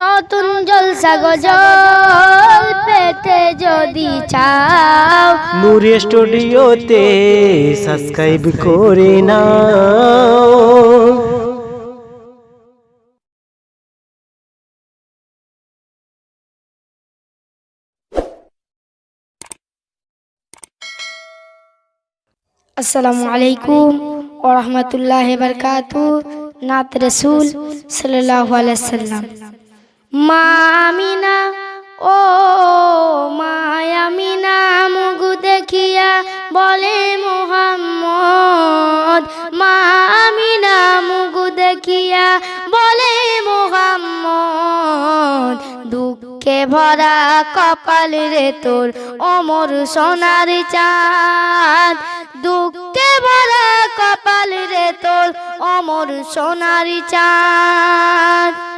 নতুন জলসা গজল পেতে যদি চাও। নূরে স্টুডিওতে সাবস্ক্রাইব করে নাও। আসসালামু আলাইকুম ওয়া রাহমাতুল্লাহি ওয়া বারাকাতু নাত রাসূল সাল্লাল্লাহু আলাইহি সাল্লাম মা আমিনা ও মায়ামিনা মুখ দেখিয়া বলে মোহাম্মদ। মা আমিনা মুখ দেখিয়া বলে মোহাম্মদ। দুঃখে ভরা কপাল রে তোর, অমর সোনার চাঁদ। দুঃখে ভরা কপাল রে তোর, অমর সোনার চাঁদ।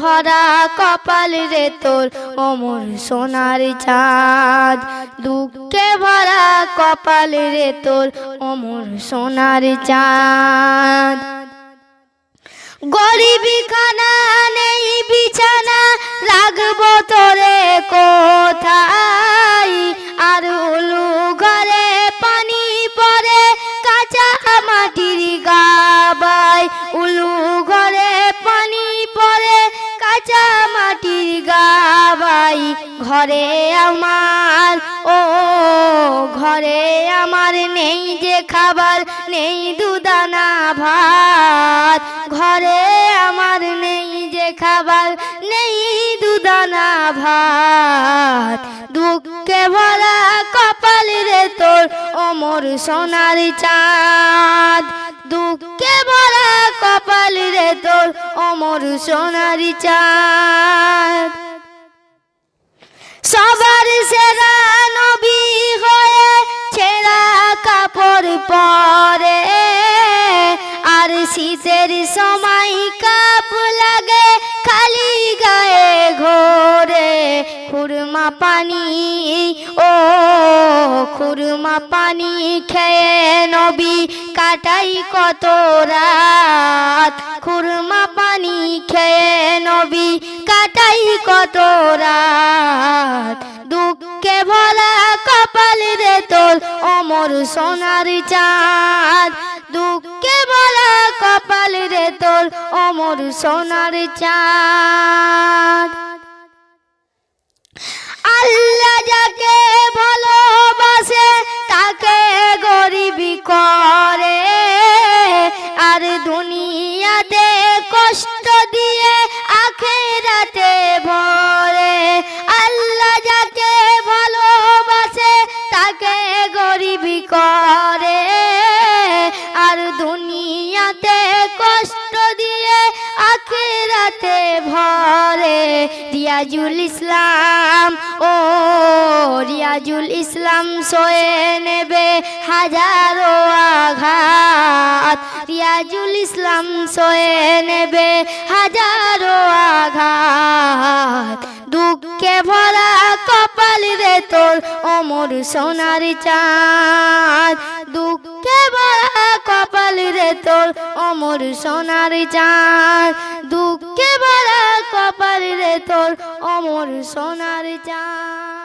ভরা কপাল রে তোর অমর সোনার চাঁদ। দুঃখে ভরা কপাল রে তোর অমর সোনার চাঁদ। গরিবি খানা কাঁচা মাটির গাবাই, ঘরে আমার, ও ঘরে আমার নেই যে খাবার, নেই দুদানা ভাত। ঘরে আমার নেই যে খাবার, নেই দুদানা ভাত। দুঃখে ভরা কপাল রে তোর, অমর সোনার চাঁদ। তোর অমর সোনার চাঁদ। সবার সেরা নবী হয়ে ছেঁড়া কাপড় পরে, আর শীতের সময় কাপ লাগে খালি গায়ে ঘোরে। খুরমা পানি ও খুরমা পানি খেয়ে নবী কাটাই কত রাত। খুরমা পানি খেয়ে নবী কাটাই কত রাত। দুঃখে ভরা কপাল রে তোর অমর সোনার চাঁদ। দুঃখে ভরা কপাল রে তোর অমর সোনার চাঁদ। গরিবি করে, আর দুনিয়াতে কষ্ট দিয়ে আখেরাতে ভরে। আল্লাহ যাকে ভালোবাসে, তাকে গরিবি করে। আর দুনিয়াতে কষ্ট আখেরাতে ভরে। রিয়াজুল ইসলাম, ও রিয়াজুল ইসলাম সয়ে নেবে হাজারো আঘাত। রিয়াজুল ইসলাম সয়ে নেবে হাজারো আঘাত। দুঃখে ভরা কপাল রে তোর অমর সোনার চাঁদ। দুঃখে ভরা কপাল রে তোর অমর সোনার চাঁদ। দুঃখে ভরা কপাল রে তোর অমর সোনার চাঁদ।